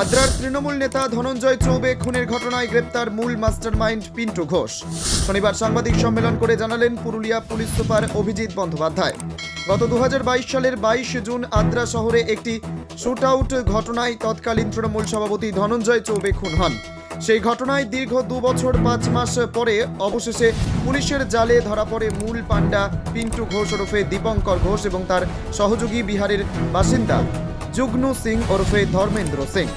আদ্রার তৃণমূল নেতা ধনঞ্জয় চৌবে খুনের ঘটনায় গ্রেপ্তার মূল মাস্টারমাইন্ড পিন্টু ঘোষ। শনিবার সাংবাদিক সম্মেলন করে জানালেন পুরুলিয়া পুলিশ সুপার অভিজিৎ বন্দ্যোপাধ্যায়। গত দু হাজার বাইশ সালের বাইশ জুন আদ্রা শহরে একটি শুট আউট ঘটনায় তৎকালীন তৃণমূল সভাপতি ধনঞ্জয় চৌবে খুন হন। সেই ঘটনায় দীর্ঘ দু বছর পাঁচ মাস পরে অবশেষে পুলিশের জালে ধরা পড়ে মূল পাণ্ডা পিন্টু ঘোষ ওরফে দীপঙ্কর ঘোষ এবং তার সহযোগী বিহারের বাসিন্দা যুগ্নু সিং ওরফে ধর্মেন্দ্র সিং।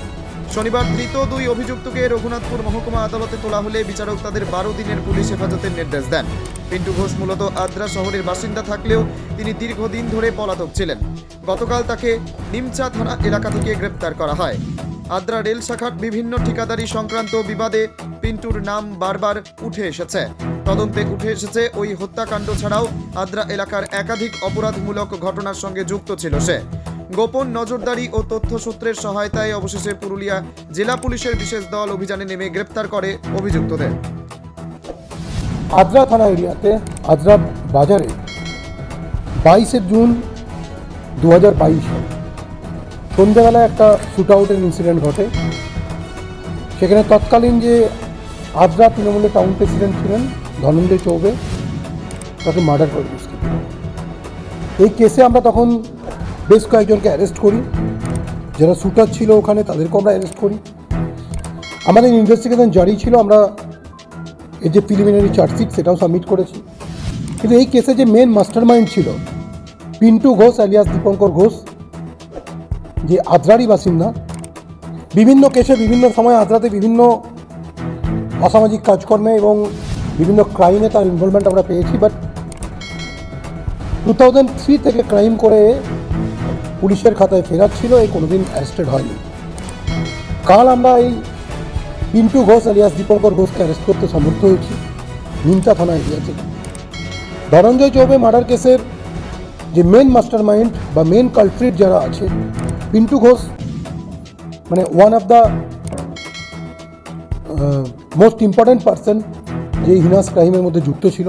শনিবার ধৃত দুই অভিযুক্তকে রঘুনাথপুর মহকুমা আদালতে তোলা হলে বিচারক তাদের বারো দিনের পুলিশ হেফাজতের নির্দেশ দেন। পিন্টু ঘোষ মূলত আদ্রা শহরের বাসিন্দা থাকলেও তিনি দীর্ঘদিন ধরে পলাতক ছিলেন। গতকাল তাকে নিমচা থানা এলাকা থেকে গ্রেপ্তার করা হয়। আদ্রা রেল শাখার বিভিন্ন ঠিকাদারি সংক্রান্ত বিবাদে পিন্টুর নাম বারবার উঠে এসেছে। তদন্তে উঠে এসেছে, ওই হত্যাকাণ্ড ছাড়াও আদ্রা এলাকার একাধিক অপরাধমূলক ঘটনার সঙ্গে যুক্ত ছিল সে। গোপন নজরদারি ও তথ্য সূত্রের সহায়তায় অবশেষে পুরুলিয়া জেলা পুলিশের বিশেষ দল অভিযানে নেমে গ্রেপ্তার করে অভিযুক্তদের। আদ্রা থানা এরিয়াতে আদ্রা বাজারে বাইশে জুন দু হাজার বাইশ সন্ধ্যাবেলায় একটা শ্যুট আউটের ইনসিডেন্ট ঘটে। সেখানে তৎকালীন যে আদ্রা তৃণমূলের টাউন প্রেসিডেন্ট ছিলেন ধনঞ্জয় চৌবে, তাকে মার্ডার করে দুষ্কৃতী এই কেসে আমরা তখন বেশ কয়েকজনকে অ্যারেস্ট করি। যারা শ্যুটার ছিল ওখানে তাদেরকেও আমরা অ্যারেস্ট করি। আমাদের ইনভেস্টিগেশন জারি ছিল, আমরা এর যে প্রিলিমিনারি চার্জশিট সেটাও সাবমিট করেছি। কিন্তু এই কেসে যে মেন মাস্টার মাইন্ড ছিল, পিন্টু ঘোষ অ্যালিয়াস দীপঙ্কর ঘোষ, যে আদ্রারই বাসিন্দা, বিভিন্ন কেসে বিভিন্ন সময় আদ্রাতে বিভিন্ন অসামাজিক কাজকর্মে এবং বিভিন্ন ক্রাইমে তার ইনভলভমেন্ট আমরা পেয়েছি। বাট টু থাউজেন্ড থ্রি থেকে ক্রাইম করে পুলিশের খাতায় ফেরাচ্ছিল এই কোনোদিন অ্যারেস্টেড হয়নি। কাল আমরা এই পিন্টু ঘোষ আলিয়াস দীপঙ্কর ঘোষকে অ্যারেস্ট করতে সমর্থ হয়েছি। নিমতা থানা এরিয়া থেকে ধনঞ্জয় চৌবে মার্ডার কেসের যে মেন মাস্টার মাইন্ড বা মেন কালট্রিট যারা আছে, পিন্টু ঘোষ মানে one of the most important person যে হিনাস ক্রাইমের মধ্যে যুক্ত ছিল,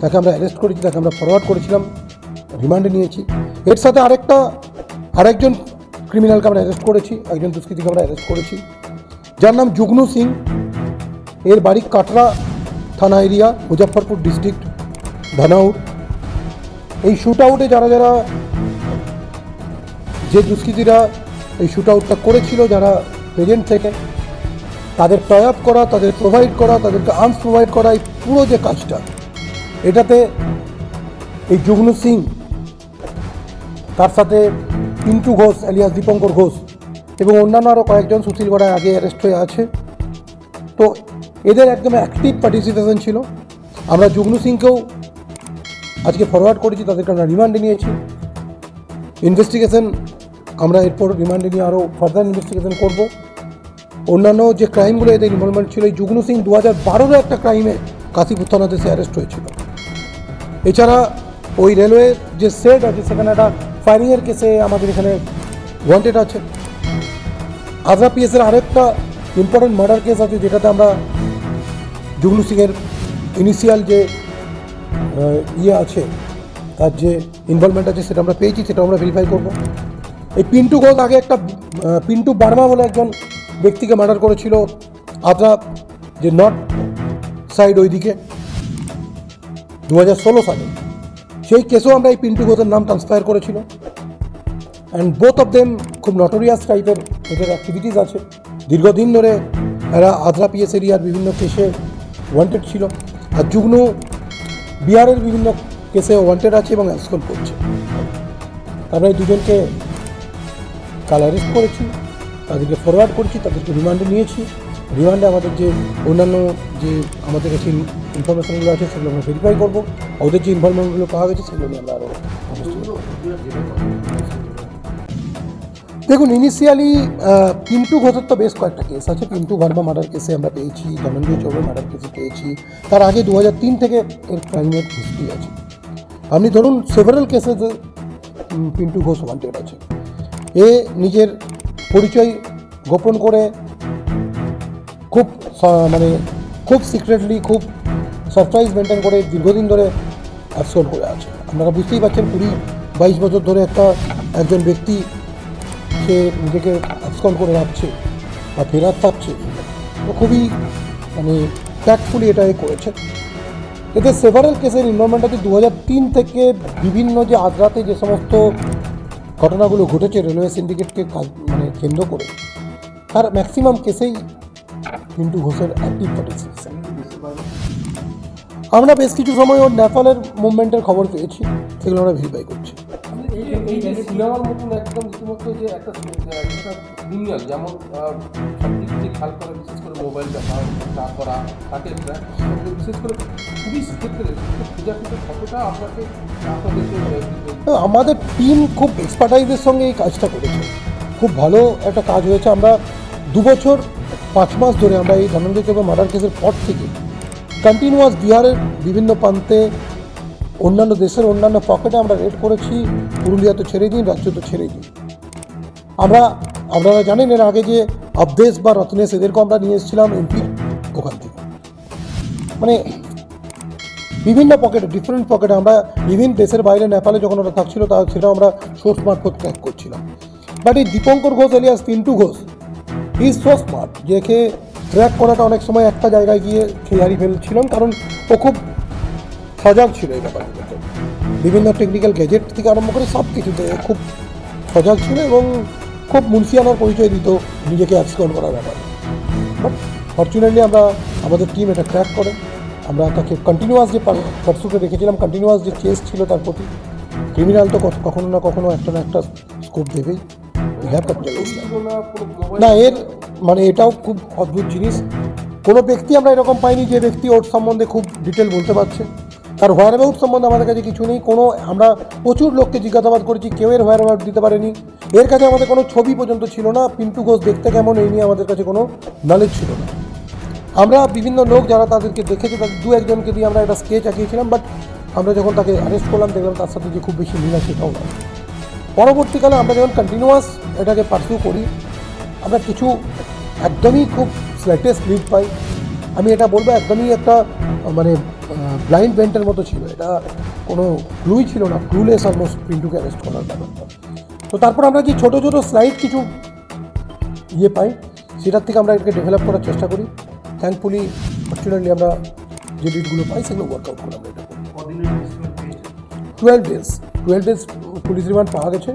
তাকে আমরা অ্যারেস্ট করেছি, তাকে আমরা ফরওয়ার্ড করেছিলাম। রিমান্ডে নিয়েছি। এর সাথে আরেকটা, আরেকজন ক্রিমিনালকে আমরা অ্যারেস্ট করেছি, একজন দুষ্কৃতীকে আমরা অ্যারেস্ট করেছি। যার নাম যুগ্নু সিং। এর বাড়ি কাটরা থানা এরিয়া, মুজফ্ফরপুর ডিস্ট্রিক্ট ধনাউর এই শ্যুট আউটে যারা যারা যে দুষ্কৃতীরা এই শ্যুট আউটটা করেছিল, যারা প্রেজেন্ট থেকে, তাদের আপ করা, তাদের প্রোভাইড করা, তাদেরকে আর্মস প্রোভাইড করা, এই পুরো যে কাজটা, এটাতে এই যুগ্নু সিং তার সাথে পিন্টু ঘোষ আলিয়াস দীপঙ্কর ঘোষ এবং অন্যান্য আরও কয়েকজন সুশীল গড়ায় আগে অ্যারেস্ট হয়ে আছে। তো এদের একদম অ্যাক্টিভ পার্টিসিপেশন ছিল। আমরা যুগ্নু সিংকেও আজকে ফরওয়ার্ড করেছি, তাদেরকে আমরা রিমান্ডে নিয়েছি। ইনভেস্টিগেশন আমরা এরপর রিমান্ডে নিয়ে আরও ফার্দার ইনভেস্টিগেশন করব। অন্যান্য যে ক্রাইমগুলো এদের ইনভলভমেন্ট ছিল, এই যুগ্নু সিং দু হাজার বারোরও একটা ক্রাইমে কাশীপুর থানাতে সে অ্যারেস্ট হয়েছিল। এছাড়া ওই রেলওয়ের যে সেট আছে, সেখানে একটা ফায়ারিংয়ের কেসে আমাদের এখানে ওয়ান্টেড আছে। আজরা পিএসের আরেকটা ইম্পর্টেন্ট মার্ডার কেস আছে, যেটাতে আমরা জুগনু সিংয়ের ইনিশিয়াল যে ইয়ে আছে, তার যে ইনভলভমেন্ট আছে সেটা আমরা পেয়েছি, সেটা আমরা ভেরিফাই করব। এই পিন্টু ঘোষ আগে একটা পিন্টু বার্মা বলে একজন ব্যক্তিকে মার্ডার করেছিল আদ্রা, যে নর্থ সাইড ওইদিকে দু হাজার ষোলো সালে। সেই কেসেও আমরা এই পিন্টু ঘোষের নাম ট্রান্সফার করেছিল। অ্যান্ড বোথ অফ দেম খুব নটোরিয়াস টাইপের এদের অ্যাক্টিভিটিস আছে। দীর্ঘদিন ধরে এরা আদ্রা পিএস এরিয়ার বিভিন্ন কেসে ওয়ান্টেড ছিল। আর যুগ্নু বিহারের বিভিন্ন কেসে ওয়ান্টেড আছে এবং অ্যাসকল করছে। আমরা এই দুজনকে কাল অ্যারেস্ট করেছি। তাদেরকে ফরওয়ার্ড করেছি, তাদেরকে রিমান্ডে নিয়েছি। রিমান্ডে আমাদের যে অন্যান্য যে আমাদের কাছে ইনফরমেশনগুলো আছে, সেগুলো আমরা ভেরিফাই করব। ওদের যে ইনফরমেশনগুলো পাওয়া গেছে, সেগুলো নিয়ে আমরা আরও দেখুন ইনিশিয়ালি পিন্টু ঘোষের তো বেশ কয়েকটা কেস আছে। পিন্টু ভার্মা মার্ডার কেসে আমরা পেয়েছি, ধনঞ্জয় চৌবে মার্ডার কেসে পেয়েছি। তার আগে দু থেকে এর ক্রাইমের হিস্ট্রি আছে। আপনি ধরুন সেভারাল কেসে পিন্টু ঘোষ ওয়ান্টেড আছে। এ নিজের পরিচয় গোপন করে খুব মানে খুব সিক্রেটলি খুব সারপ্রাইজ মেনটেন করে দীর্ঘদিন ধরে অ্যাবসোল করে আছে। আপনারা বুঝতেই পারছেন, কুড়ি বাইশ বছর ধরে একটা একজন ব্যক্তি সে নিজেকে অ্যাবসকল করে রাখছে বা ফেরার থাকছে তো খুবই মানে ট্যাক্টফুলি এটা করেছে। এতে সেভারাল কেসের ইনভলভমেন্ট আছে। দু থেকে বিভিন্ন যে আদ্রাতে যে সমস্ত ঘটনাগুলো ঘটেছে রেলওয়ে সিন্ডিকেটকে কাজ মানে কেন্দ্র করে, তার ম্যাক্সিমাম কেসেই পিন্টু ঘোষের অ্যাক্টিভ পার্টিসিপেশন আমরা বেশ কিছু সময় ওর নেপালের মুভমেন্টের খবর পেয়েছি, সেগুলো আমরা ভেরিফাই করছি। সিনেমার মতন একদম রীতিমতো যে একটা একটা দুনিয়া যেমন সব দিক থেকে করে বিশেষ করে মোবাইল দেখা না করা তাকে বিশেষ করে পুলিশ ক্ষেত্রে খোঁজাখুঁজে কতটা আপনাকে আমাদের টিম খুব এক্সপার্টাইজের সঙ্গে এই কাজটা করেছে। খুব ভালো একটা কাজ হয়েছে। আমরা দু বছর, পাঁচ মাস ধরে আমরা এই ধনঞ্জয় চৌবে মার্ডার কেসের পর থেকে কন্টিনিউয়াস বিহারের বিভিন্ন প্রান্তে অন্যান্য দেশের অন্যান্য পকেটে আমরা রেড করেছি, পুরুলিয়া তো ছেড়ে দিন, রাজ্য তো ছেড়ে দিন। আমরা, আপনারা জানেন এর আগে যে অবদেশ বা রত্নেশ এদেরকেও আমরা নিয়ে এসেছিলাম এমপির ওখান থেকে। মানে বিভিন্ন পকেটে ডিফারেন্ট পকেটে আমরা বিভিন্ন দেশের বাইরে নেপালে যখন ওরা থাকছিল, তা সেটা আমরা সোর্স মারফত ট্র্যাক করছিলাম। বাট এই Dipankar Ghosh alias Pintu Ghosh is so smart যেকে track করাটা অনেক সময় একটা জায়গায় গিয়ে খেয়ে হারিয়ে ফেলছিলাম, কারণ ও খুব সজাগ ছিল এই ব্যাপারগুলোতে বিভিন্ন টেকনিক্যাল গ্যাজেট থেকে আরম্ভ করে সব কিছুতে খুব সজাগ ছিল এবং খুব মুন্সিয়ানার পরিচয় দিত নিজেকে অ্যাবসকন করার ব্যাপারে। বাট ফর্চুনেটলি আমরা, আমাদের টিম এটা ক্র্যাক করে। আমরা তাকে কন্টিনিউয়াস যে পার্সুটে রেখেছিলাম কন্টিনিউয়াস যে চেস ছিল তার প্রতি ক্রিমিনাল তো কখ- কখনো না কখনো একটা না একটা স্কোপ দেবেই। না, এর মানে এটাও খুব অদ্ভুত জিনিস। কোনো ব্যক্তি আমরা এরকম পাইনি যে ব্যক্তি ওর সম্বন্ধে খুব ডিটেল বলতে পারছে। তার হোয়ার অ্যাবাউট সম্বন্ধে আমাদের কাছে কিছু নেই। কোনো, আমরা প্রচুর লোককে জিজ্ঞাসাবাদ করেছি, কেউ এর হোয়ার অ্যাবাউট দিতে পারেনি। এর কাছে আমাদের কোনো ছবি পর্যন্ত ছিল না। পিন্টু ঘোষ দেখতে কেমন, এই নিয়ে আমাদের কাছে কোনো নলেজ ছিল না। আমরা বিভিন্ন লোক যারা তাদেরকে দেখেছে, তাদের দু একজনকে দিয়ে আমরা একটা স্কেচ আঁকিয়েছিলাম বাট আমরা যখন তাকে অ্যারেস্ট করলাম, দেখলাম তার সাথে যে খুব বেশি মিল আছে সেটাও না পরবর্তীকালে আমরা যখন কন্টিনিউয়াস এটাকে পার্সিউ করি, আমরা কিছু একদমই খুব স্লাইটেস্ট লিড পাই। আমি এটা বলব, একদমই একটা মানে ব্লাইন্ড পেন্টের মতো ছিল। এটা কোনো ক্লুই ছিল না। ক্লুলেস অলমোস্ট পিন্টুকে অ্যারেস্ট করার ব্যাপারটা। তো তারপর আমরা যে ছোটো ছোটো স্লাইড কিছু ইয়ে পাই, সেটার থেকে আমরা এটাকে ডেভেলপ করার চেষ্টা করি। থ্যাঙ্কফুলি ফর্চুনেটলি আমরা যে লিডগুলো পাই, সেগুলো ওয়ার্কআউট করে আমরা এটা twelve days twelve days police remand পাওয়া গেছে।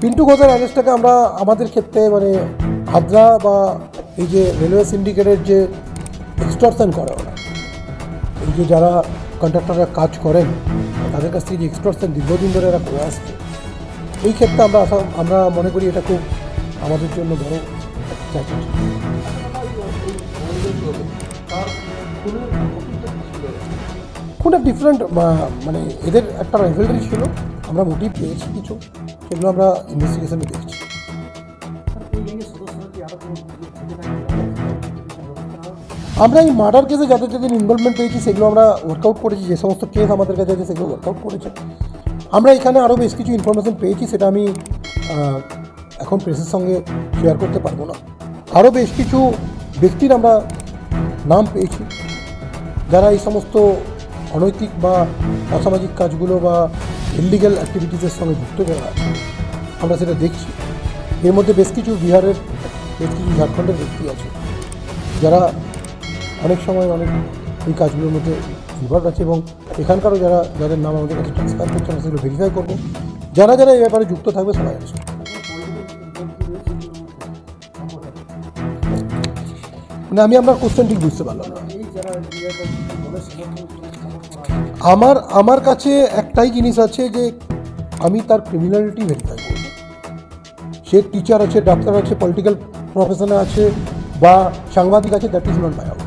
পিন্টু ঘোষের অ্যারেস্টটাকে আমরা আমাদের ক্ষেত্রে মানে আদ্রা বা এই যে রেলওয়ে সিন্ডিকেটের যে এক্সটর্শন করা ওরা যে যারা কন্ট্রাক্টররা কাজ করেন, তাদের কাছ থেকে যে এক্সটর্শন দীর্ঘদিন ধরে এরা করে আসছে, এই ক্ষেত্রে আমরা আমরা মনে করি এটা খুব আমাদের জন্য বড় খুব ডিফারেন্ট মানে এদের একটা রাইভেলরি ছিল, আমরা মোটিভ পেয়েছি কিছু, সেগুলো আমরা ইনভেস্টিগেশনে দেখছি। আমরা এই মার্ডার কেসে যাদের যাদের ইনভলভমেন্ট পেয়েছি, সেগুলো আমরা ওয়ার্কআউট করেছি, যে সমস্ত কেস আমাদের কাছে আছে, সেগুলো ওয়ার্কআউট করেছে। আমরা এখানে আরও বেশ কিছু ইনফরমেশন পেয়েছি, সেটা আমি এখন প্রেসের সঙ্গে শেয়ার করতে পারব না। আরও বেশ কিছু ব্যক্তির আমরা নাম পেয়েছি, যারা এই সমস্ত অনৈতিক বা অসামাজিক কাজগুলো বা ইলিগাল অ্যাক্টিভিটিসের সঙ্গে যুক্ত আছে, আমরা সেটা দেখছি। এর মধ্যে বেশ কিছু বিহারের, বেশ কিছু ঝাড়খণ্ডের ব্যক্তি আছে, যারা অনেক সময় অনেক এই কাজগুলোর মধ্যে ইনভলভ আছে এবং এখানকারও যারা, যাদের নাম আমাদের কাছে ট্রান্সফার করছে, আমরা সেগুলো ভেরিফাই করব। যারা যারা এই ব্যাপারে যুক্ত থাকবে, সবাই আসবে মানে আমি আপনার কোশ্চেন ঠিক বুঝতে পারলাম না। আমার আমার কাছে একটাই জিনিস আছে যে, আমি তার ক্রিমিনালিটি ভেরিফাই করব। সে টিচার আছে ডাক্তার আছে পলিটিক্যাল প্রফেশনে আছে, বা সাংবাদিক আছে that is not my out